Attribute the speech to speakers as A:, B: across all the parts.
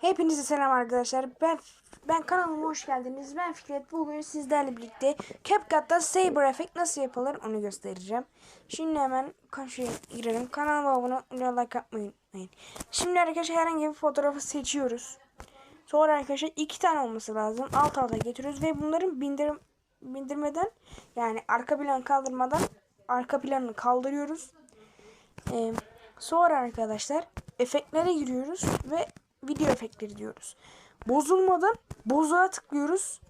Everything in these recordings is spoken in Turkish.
A: Hepinize selam arkadaşlar. Ben ben kanalıma hoş geldiniz. Ben Fikret. Bugün sizlerle birlikte CapCut'ta Saber Effect nasıl yapılır onu göstereceğim. Şimdi hemen karşıya girelim. Kanalıma abone olmayı, like yapmayı unutmayın. Şimdi arkadaşlar herhangi bir fotoğrafı seçiyoruz. Sonra arkadaşlar iki tane olması lazım. Alt alta getiriyoruz ve bunların bindir bindirmeden yani arka plan kaldırmadan arka planını kaldırıyoruz. Ee, sonra arkadaşlar efektlere giriyoruz ve video efektleri diyoruz. Bozulmadan bozuğa tıklıyoruz.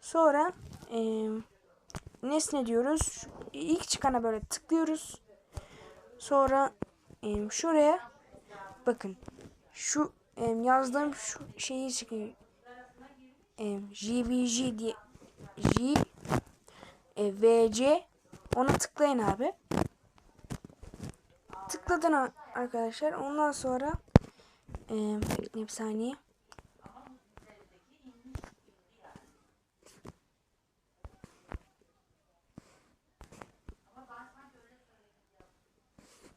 A: Sonra e, nesne diyoruz. Şu- İlk çıkana böyle tıklıyoruz. Sonra e, şuraya bakın şu e, yazdığım şu şeyi çıkıyor. E, JVG diye J e, VC ona tıklayın abi. Tıkladın arkadaşlar. Ondan sonra e, bekleyin bir saniye.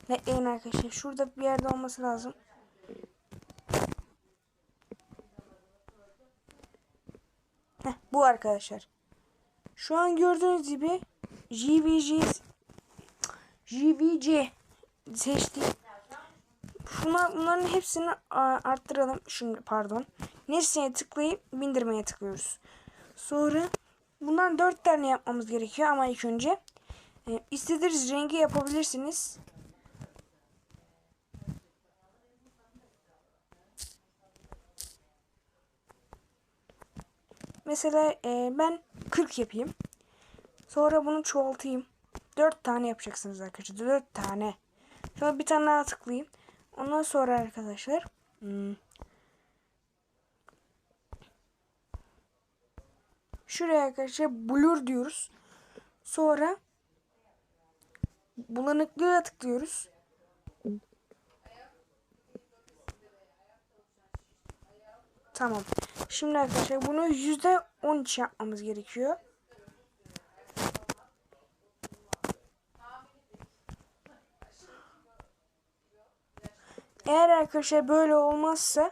A: Bekleyin arkadaşlar. Şurada bir yerde olması lazım. Heh, bu arkadaşlar. Şu an gördüğünüz gibi JVG JVG seçtik. Şuna, bunların hepsini arttıralım. Şimdi pardon. Nesneye tıklayıp bindirmeye tıklıyoruz. Sonra bundan dört tane yapmamız gerekiyor ama ilk önce e, istediğiniz rengi yapabilirsiniz. Mesela e, ben 40 yapayım. Sonra bunu çoğaltayım. 4 tane yapacaksınız arkadaşlar. 4 tane. Sonra bir tane daha tıklayayım. Ondan sonra arkadaşlar hmm, şuraya arkadaşlar blur diyoruz. Sonra bulanıklığa tıklıyoruz. Tamam. Şimdi arkadaşlar bunu yüzde 13 yapmamız gerekiyor. Eğer arkadaşlar böyle olmazsa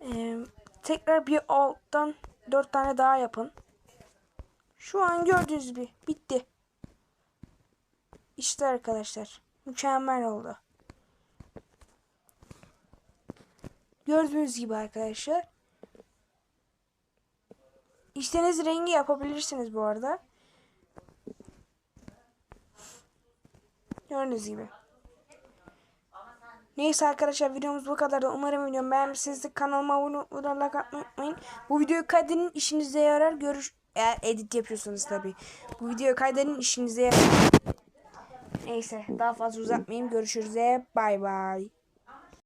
A: e, tekrar bir alttan 4 tane daha yapın. Şu an gördüğünüz gibi bitti. İşte arkadaşlar mükemmel oldu. Gördüğünüz gibi arkadaşlar. İstediğiniz rengi yapabilirsiniz bu arada. Gördüğünüz gibi. Neyse arkadaşlar videomuz bu kadar. Umarım videomu beğenmişsinizdir. Kanalıma abone olmayı, like atmayı unutmayın. Bu videoyu kaydedin işinize yarar. Görüş eğer edit yapıyorsanız tabii. Bu videoyu kaydedin işinize yarar. Neyse daha fazla uzatmayayım. Görüşürüz. Bay bay.